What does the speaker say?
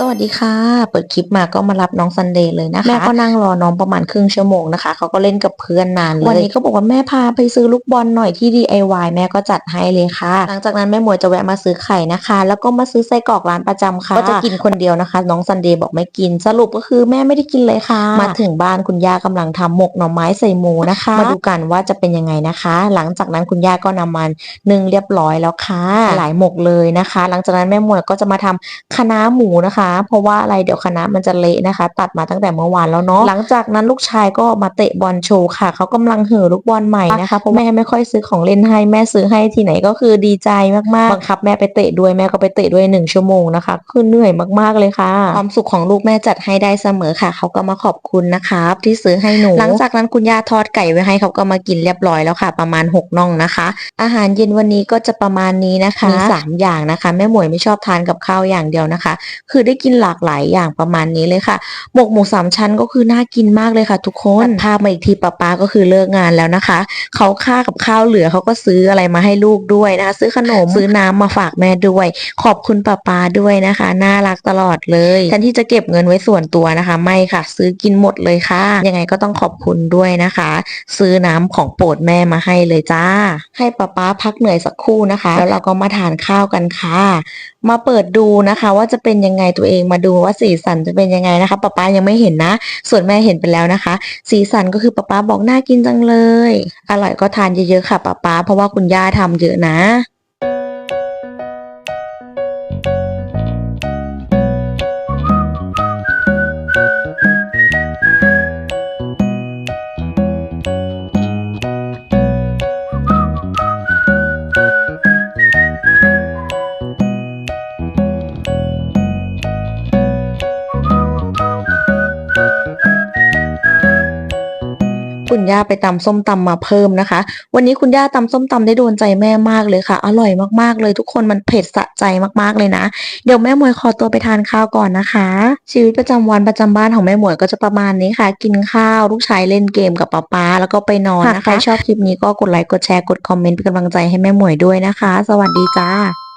สวัสดีค่ะ เปิดคลิปมาก็มารับน้องซันเดย์เลยนะคะ แม่ก็นั่งรอน้องประมาณครึ่งชั่วโมงนะคะ เขาก็เล่นกับเพื่อนนานเลย วันนี้ก็บอกว่าแม่พาไปซื้อลูกบอลหน่อยที่ DIY แม่ก็จัดให้เลยค่ะ หลังจากนั้นแม่หมวยจะแวะมาซื้อไข่นะคะ แล้วก็มาซื้อไส้กรอกร้านประจำค่ะ ก็จะกินคนเดียวนะคะ น้องซันเดย์บอกไม่กิน สรุปก็คือแม่ไม่ได้กินเลยค่ะ มาถึงบ้านคุณย่ากำลังทำหมกหน่อไม้ใส่หมูนะคะ มาดูกันว่าจะเป็นยังไงนะคะ หลังจากนั้นคุณย่าก็นำมันนึ่งเรียบร้อยแล้วค่ะ หลายหมกเลยนะคะ หลังจากนั้นแม่หมวยก็จะมาทำคะน้าหมูนะคะเพราะว่าอะไรเดี๋ยวคะน้ามันจะเละนะคะ ตัดมาตั้งแต่เมื่อวานแล้วเนาะหลังจากนั้นลูกชายก็มาเตะบอลโชว์ค่ะ เขากำลังเห่อลูกบอลใหม่นะคะเพราะแม่ไม่ค่อยซื้อของเล่นให้แม่ซื้อให้ที่ไหนก็คือดีใจมากๆบังคับแม่ไปเตะด้วยแม่ก็ไปเตะด้วยหนึ่งชั่วโมงนะคะคือเหนื่อยมากๆเลยค่ะ ความสุขของลูกแม่จัดให้ได้เสมอค่ะ เขาก็มาขอบคุณนะครับที่ซื้อให้หนู หลังจากนั้นคุณย่าทอดไก่ไว้ให้เขาก็มากินเรียบร้อยแล้วค่ะ ประมาณ6น่องนะคะ อาหารเย็นวันนี้ก็จะประมาณนี้นะคะมีสามอย่างนะคะแม่หมวยไม่ชอบทานกับข้าวอย่างเดียวนะคะ คือได้กินหลากหลายอย่างประมาณนี้เลยค่ะ หมกหมูสามชั้นก็คือน่ากินมากเลยค่ะ ทุกคนภาพมาอีกทีป้าป้าก็คือเลิกงานแล้วนะคะ เขาค่ากับข้าวเหลือเขาก็ซื้ออะไรมาให้ลูกด้วยนะคะ ซื้อขนมซื้อน้ำมาฝากแม่ด้วย ขอบคุณป้าป้าด้วยนะคะ น่ารักตลอดเลยแทนที่จะเก็บเงินไว้ส่วนตัวนะคะ ไม่ค่ะ ซื้อกินหมดเลยค่ะ ยังไงก็ต้องขอบคุณด้วยนะคะ ซื้อน้ำของโปรดแม่มาให้เลยจ้า ให้ป้าป้าพักเหนื่อยสักครู่นะคะ แล้วเราก็มาทานข้าวกันค่ะ มาเปิดดูนะคะ ว่าจะเป็นยังไงตัวเองมาดูว่าสีสันจะเป็นยังไงนะคะป้าป้ายังไม่เห็นนะ ส่วนแม่เห็นไปแล้วนะคะ สีสันก็คือป้าป้าบอกน่ากินจังเลย อร่อยก็ทานเยอะๆค่ะป้าป้าเพราะว่าคุณย่าทำเยอะนะ คุณย่าไปตำส้มตำมาเพิ่มนะคะ วันนี้คุณย่าตำส้มตำได้โดนใจแม่มากเลยค่ะ อร่อยมากๆเลยทุกคนมันเผ็ดสะใจมากๆเลยนะ เดี๋ยวแม่หมวยขอตัวไปทานข้าวก่อนนะคะ ชีวิตประจำวันประจำบ้านของแม่หมวยก็จะประมาณนี้ค่ะ กินข้าวลูกชายเล่นเกมกับป๊าป๊าแล้วก็ไปนอนนะคะใครชอบคลิปนี้ก็กดไลค์กดแชร์กดคอมเมนต์เป็นกำลังใจให้แม่หมวยด้วยนะคะ สวัสดีจ้า